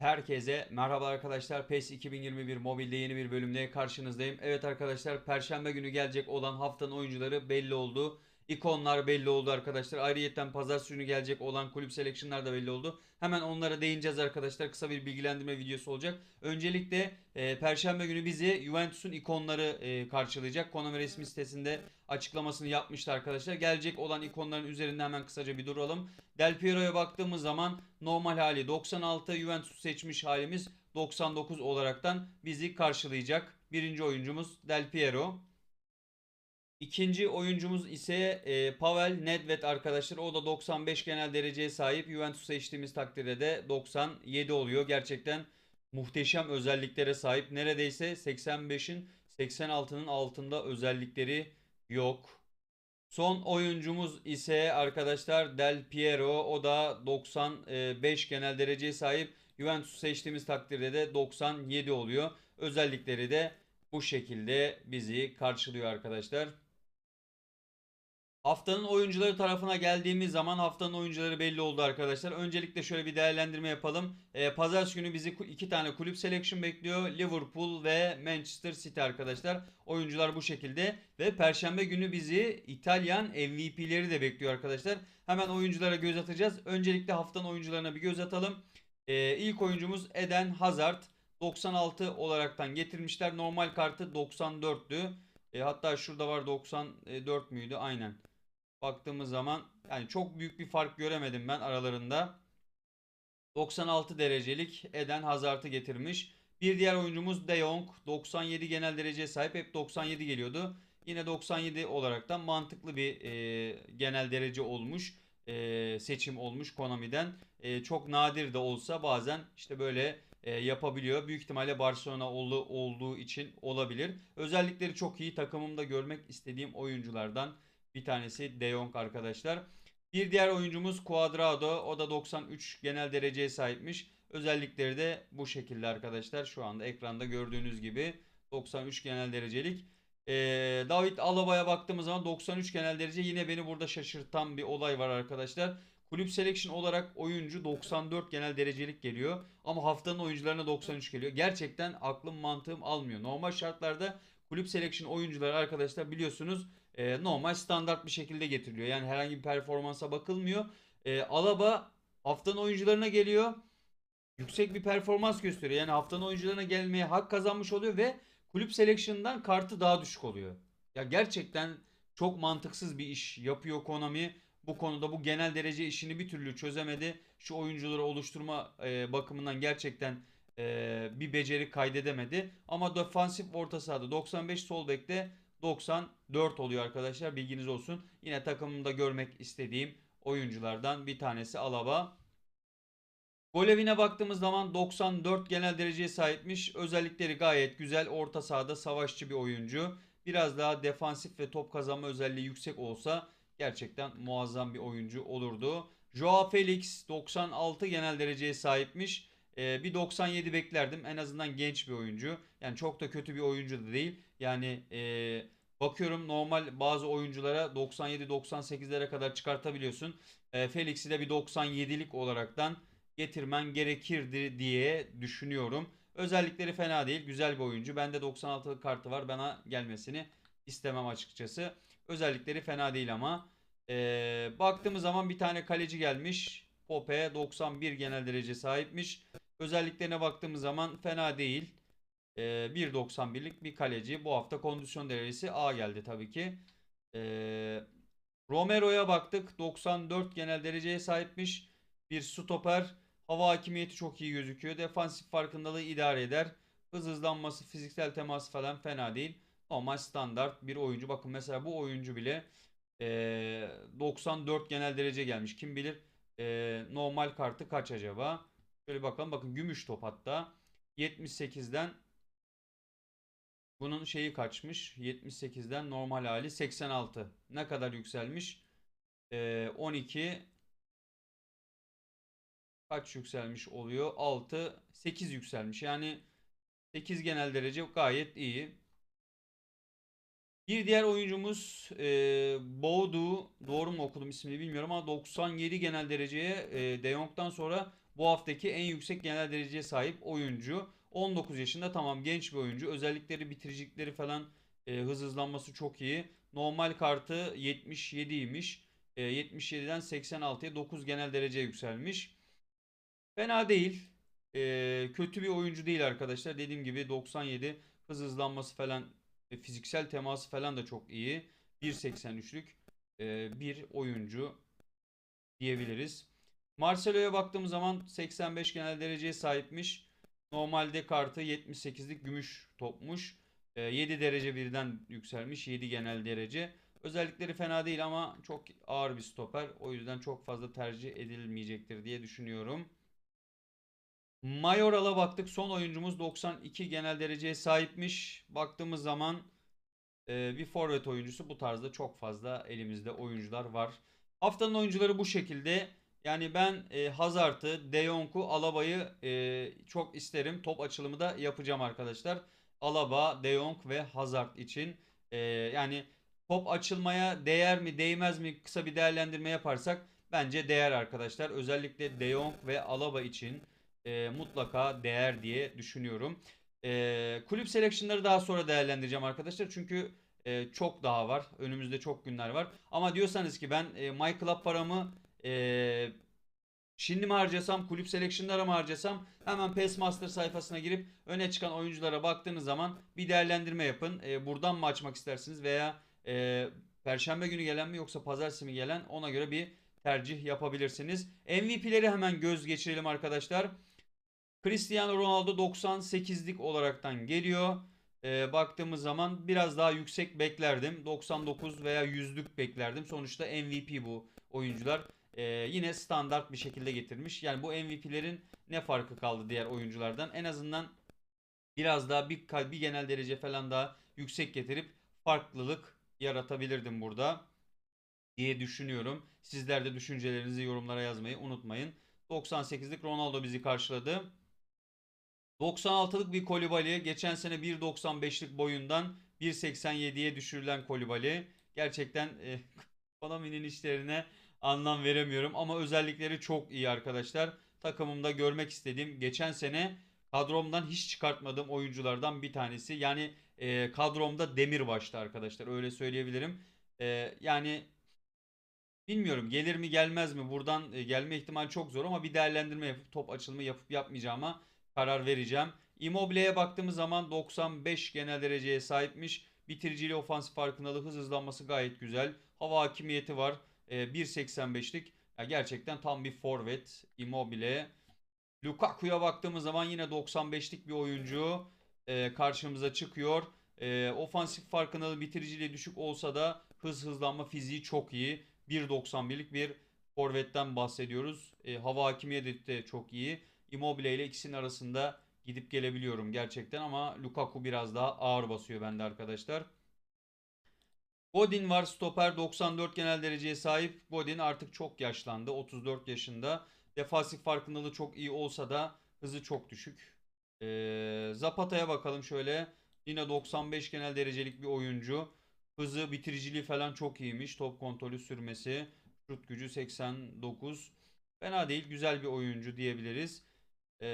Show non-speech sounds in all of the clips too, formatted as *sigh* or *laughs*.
Herkese merhaba arkadaşlar. PES 2021 mobilde yeni bir bölümde karşınızdayım. Evet arkadaşlar perşembe günü gelecek olan haftanın oyuncuları belli oldu. İkonlar belli oldu arkadaşlar. Ayrıyeten pazartesi günü gelecek olan kulüp selection'lar da belli oldu. Hemen onlara değineceğiz arkadaşlar. Kısa bir bilgilendirme videosu olacak. Öncelikle e, perşembe günü bizi Juventus'un ikonları e, karşılayacak. Konami resmi sitesinde açıklamasını yapmıştı arkadaşlar. Gelecek olan ikonların üzerinde hemen kısaca bir duralım. Del Piero'ya baktığımız zaman normal hali 96, Juventus seçmiş halimiz 99 olaraktan bizi karşılayacak. Birinci oyuncumuz Del Piero. İkinci oyuncumuz ise e, Pavel Nedved arkadaşlar. O da 95 genel dereceye sahip. Juventus seçtiğimiz takdirde de 97 oluyor. Gerçekten muhteşem özelliklere sahip. Neredeyse 85'in 86'nın altında özellikleri yok. Son oyuncumuz ise arkadaşlar Del Piero. O da 95 genel dereceye sahip. Juventus seçtiğimiz takdirde de 97 oluyor. Özellikleri de bu şekilde bizi karşılıyor arkadaşlar. Haftanın oyuncuları tarafına geldiğimiz zaman haftanın oyuncuları belli oldu arkadaşlar. Öncelikle şöyle bir değerlendirme yapalım. Ee, Pazartesi günü bizi iki tane kulüp selection bekliyor. Liverpool ve Manchester City arkadaşlar. Oyuncular bu şekilde. Ve Perşembe günü bizi İtalyan MVP'leri de bekliyor arkadaşlar. Hemen oyunculara göz atacağız. Öncelikle haftanın oyuncularına bir göz atalım. Ee, ilk oyuncumuz Eden Hazard. 96 olaraktan getirmişler. Normal kartı 94'tü. E, hatta şurada var 94 müydü? Aynen. Baktığımız zaman yani çok büyük bir fark göremedim ben aralarında. 96 derecelik Eden Hazard'ı getirmiş. Bir diğer oyuncumuz De Jong. 97 genel dereceye sahip. Hep 97 geliyordu. Yine 97 olaraktan mantıklı bir e, genel derece olmuş. E, seçim olmuş Konami'den. E, çok nadir de olsa bazen işte böyle e, yapabiliyor. Büyük ihtimalle Barcelona olduğu için olabilir. Özellikleri çok iyi. Takımımda görmek istediğim oyunculardan bir tanesi De Jong arkadaşlar. Bir diğer oyuncumuz Cuadrado. O da 93 genel dereceye sahipmiş. Özellikleri de bu şekilde arkadaşlar. Şu anda ekranda gördüğünüz gibi 93 genel derecelik. Ee, David Alaba'ya baktığımız zaman 93 genel derece yine beni burada şaşırtan bir olay var arkadaşlar. Kulüp selection olarak oyuncu 94 genel derecelik geliyor. Ama haftanın oyuncularına 93 geliyor. Gerçekten aklım mantığım almıyor. Normal şartlarda kulüp selection oyuncuları arkadaşlar biliyorsunuz e, normal standart bir şekilde getiriliyor. Yani herhangi bir performansa bakılmıyor. E, Alaba haftanın oyuncularına geliyor. Yüksek bir performans gösteriyor. Yani haftanın oyuncularına gelmeye hak kazanmış oluyor ve kulüp selection'dan kartı daha düşük oluyor. Ya gerçekten çok mantıksız bir iş yapıyor Konami. Bu konuda bu genel derece işini bir türlü çözemedi. Şu oyuncuları oluşturma e, bakımından gerçekten e, bir beceri kaydedemedi. Ama defansif orta sahada 95 sol bekte 94 oluyor arkadaşlar bilginiz olsun. Yine takımımda görmek istediğim oyunculardan bir tanesi Alaba. Gol baktığımız zaman 94 genel dereceye sahipmiş. Özellikleri gayet güzel. Orta sahada savaşçı bir oyuncu. Biraz daha defansif ve top kazanma özelliği yüksek olsa gerçekten muazzam bir oyuncu olurdu. Joao Felix 96 genel dereceye sahipmiş. Ee, bir 97 beklerdim. En azından genç bir oyuncu. Yani çok da kötü bir oyuncu da değil. Yani e, bakıyorum normal bazı oyunculara 97-98'lere kadar çıkartabiliyorsun. E, Felix'i de bir 97'lik olaraktan getirmen gerekirdi diye düşünüyorum. Özellikleri fena değil. Güzel bir oyuncu. Bende 96'lık kartı var. Bana gelmesini istemem açıkçası. Özellikleri fena değil ama. Ee, baktığımız zaman bir tane kaleci gelmiş. Pope 91 genel derece sahipmiş. Özelliklerine baktığımız zaman fena değil. Ee, 1.91'lik bir kaleci. Bu hafta kondisyon derecesi A geldi tabii ki. Ee, Romero'ya baktık. 94 genel dereceye sahipmiş. Bir stoper. Hava hakimiyeti çok iyi gözüküyor. Defansif farkındalığı idare eder. Hız hızlanması, fiziksel teması falan fena değil. Normal standart bir oyuncu. Bakın mesela bu oyuncu bile eee, 94 genel derece gelmiş. Kim bilir normal kartı kaç acaba? Şöyle bakalım. Bakın gümüş top hatta. 78'den bunun şeyi kaçmış? 78'den normal hali 86. Ne kadar yükselmiş? Eee 12 kaç yükselmiş oluyor? 6, 8 yükselmiş. Yani 8 genel derece gayet iyi. Bir diğer oyuncumuz e, Boğdu. Doğru mu okudum ismini bilmiyorum ama 97 genel dereceye e, De Jong'dan sonra bu haftaki en yüksek genel dereceye sahip oyuncu. 19 yaşında tamam genç bir oyuncu. Özellikleri bitiricilikleri falan e, hız hızlanması çok iyi. Normal kartı 77'ymiş. E, 77'den 86'ya 9 genel derece yükselmiş. Fena değil. E, kötü bir oyuncu değil arkadaşlar. Dediğim gibi 97 hız hızlanması falan e, fiziksel teması falan da çok iyi. 1.83'lük e, bir oyuncu diyebiliriz. Marcelo'ya baktığımız zaman 85 genel dereceye sahipmiş. Normalde kartı 78'lik gümüş topmuş. E, 7 derece birden yükselmiş. 7 genel derece. Özellikleri fena değil ama çok ağır bir stoper. O yüzden çok fazla tercih edilmeyecektir diye düşünüyorum. Mayoral'a baktık. Son oyuncumuz 92 genel dereceye sahipmiş. Baktığımız zaman e, bir forvet oyuncusu bu tarzda çok fazla elimizde oyuncular var. Haftanın oyuncuları bu şekilde. Yani ben e, Hazard'ı, De Jong'u, Alaba'yı e, çok isterim. Top açılımı da yapacağım arkadaşlar. Alaba, De Jong ve Hazard için. E, yani top açılmaya değer mi değmez mi kısa bir değerlendirme yaparsak bence değer arkadaşlar. Özellikle De Jong ve Alaba için e, mutlaka değer diye düşünüyorum. E, kulüp selection'ları daha sonra değerlendireceğim arkadaşlar. Çünkü e, çok daha var. Önümüzde çok günler var. Ama diyorsanız ki ben e, My paramı e, şimdi mi harcasam, kulüp selection'lara mı harcasam hemen PES Master sayfasına girip öne çıkan oyunculara baktığınız zaman bir değerlendirme yapın. E, buradan mı açmak istersiniz veya e, Perşembe günü gelen mi yoksa pazartesi mi gelen ona göre bir tercih yapabilirsiniz. MVP'leri hemen göz geçirelim arkadaşlar. Cristiano Ronaldo 98'lik olaraktan geliyor. Ee, baktığımız zaman biraz daha yüksek beklerdim. 99 veya 100'lük beklerdim. Sonuçta MVP bu oyuncular. Ee, yine standart bir şekilde getirmiş. Yani bu MVP'lerin ne farkı kaldı diğer oyunculardan? En azından biraz daha bir, bir genel derece falan daha yüksek getirip farklılık yaratabilirdim burada diye düşünüyorum. Sizler de düşüncelerinizi yorumlara yazmayı unutmayın. 98'lik Ronaldo bizi karşıladı. 96'lık bir Kolibali. Geçen sene 1.95'lik boyundan 1.87'ye düşürülen Kolibali. Gerçekten e, *laughs* Konami'nin işlerine anlam veremiyorum. Ama özellikleri çok iyi arkadaşlar. Takımımda görmek istediğim geçen sene kadromdan hiç çıkartmadığım oyunculardan bir tanesi. Yani e, kadromda demir başta arkadaşlar öyle söyleyebilirim. E, yani bilmiyorum gelir mi gelmez mi buradan e, gelme ihtimali çok zor ama bir değerlendirme yapıp top açılımı yapıp yapmayacağıma karar vereceğim. Immobile'ye baktığımız zaman 95 genel dereceye sahipmiş. Bitiriciliği, ofansif farkındalığı, hız hızlanması gayet güzel. Hava hakimiyeti var. E, 1.85'lik. Ya gerçekten tam bir forvet. Immobile. Lukaku'ya baktığımız zaman yine 95'lik bir oyuncu e, karşımıza çıkıyor. E, ofansif farkındalığı bitiriciliği düşük olsa da hız hızlanma fiziği çok iyi. 1.91'lik bir forvetten bahsediyoruz. E, hava hakimiyeti de çok iyi. Immobile ile ikisinin arasında gidip gelebiliyorum gerçekten ama Lukaku biraz daha ağır basıyor bende arkadaşlar. Godin var stoper 94 genel dereceye sahip. Godin artık çok yaşlandı 34 yaşında. Defansif farkındalığı çok iyi olsa da hızı çok düşük. Ee, Zapata'ya bakalım şöyle. Yine 95 genel derecelik bir oyuncu. Hızı bitiriciliği falan çok iyiymiş. Top kontrolü sürmesi. Şut gücü 89. Fena değil güzel bir oyuncu diyebiliriz. Ee,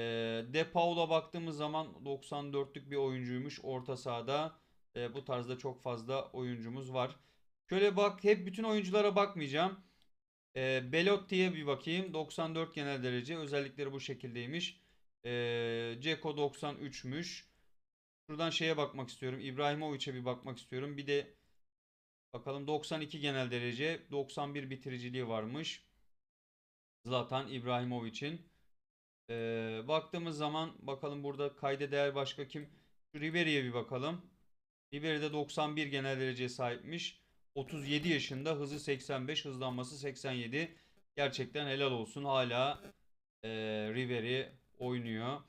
De Paul'a baktığımız zaman 94'lük bir oyuncuymuş orta sahada. Ee, bu tarzda çok fazla oyuncumuz var. Şöyle bak hep bütün oyunculara bakmayacağım. Ee, Belotti'ye bir bakayım. 94 genel derece. Özellikleri bu şekildeymiş. Ee, Ceko 93'müş. Şuradan şeye bakmak istiyorum. İbrahimovic'e bir bakmak istiyorum. Bir de bakalım 92 genel derece. 91 bitiriciliği varmış. Zlatan İbrahimovic'in. Ee, baktığımız zaman bakalım burada kayda değer başka kim? Şu bir bakalım. Ribery de 91 genel dereceye sahipmiş. 37 yaşında hızı 85 hızlanması 87. Gerçekten helal olsun hala e, Ribery oynuyor.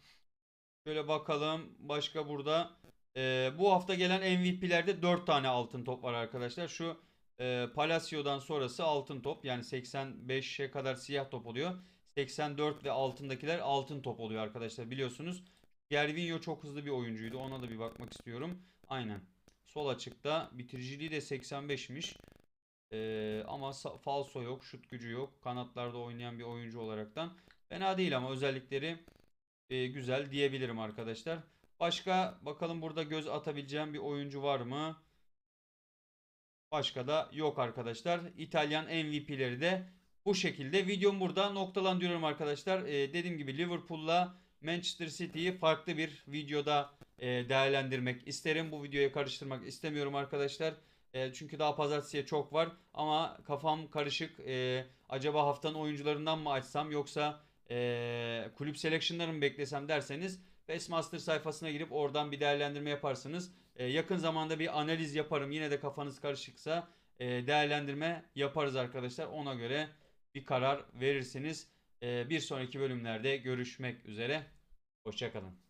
Şöyle bakalım başka burada. E, bu hafta gelen MVP'lerde 4 tane altın top var arkadaşlar. Şu e, Palacio'dan sonrası altın top. Yani 85'e kadar siyah top oluyor. 84 ve altındakiler altın top oluyor arkadaşlar biliyorsunuz. Gervinho çok hızlı bir oyuncuydu. Ona da bir bakmak istiyorum. Aynen. Sol açıkta bitiriciliği de 85'miş. Ee, ama falso yok, şut gücü yok. Kanatlarda oynayan bir oyuncu olaraktan Fena değil ama özellikleri e, güzel diyebilirim arkadaşlar. Başka bakalım burada göz atabileceğim bir oyuncu var mı? Başka da yok arkadaşlar. İtalyan MVP'leri de bu şekilde. Videomu burada noktalandırıyorum arkadaşlar. Ee, dediğim gibi Liverpool'la Manchester City'yi farklı bir videoda e, değerlendirmek isterim. Bu videoya karıştırmak istemiyorum arkadaşlar. E, çünkü daha pazartesiye çok var. Ama kafam karışık. E, acaba haftanın oyuncularından mı açsam yoksa kulüp selection'ları mı beklesem derseniz Bestmaster sayfasına girip oradan bir değerlendirme yaparsınız. Yakın zamanda bir analiz yaparım. Yine de kafanız karışıksa değerlendirme yaparız arkadaşlar. Ona göre bir karar verirsiniz. Bir sonraki bölümlerde görüşmek üzere. Hoşçakalın.